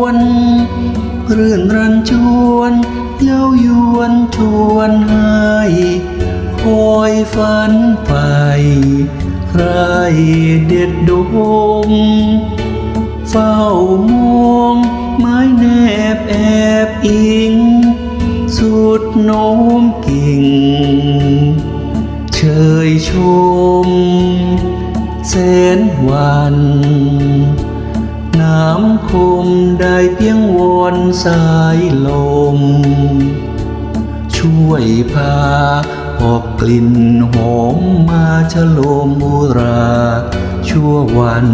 วนเรื่อนรันชวนเย้ายวนชวนให้คอยฝันไปใครเด็ดดมเฝ้ามองไม้แนบแอบอิง สุดโน้มกิ่ง เชยชมแสนวัน น้ำคมได้เพียงวอนสายลม ช่วยพาออกกลิ่นหอมมาฉโลมบุรา ชั่ววัน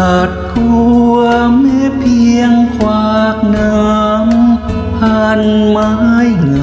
คลาดคัวแม้เพียงควากน้ำพันไม้เง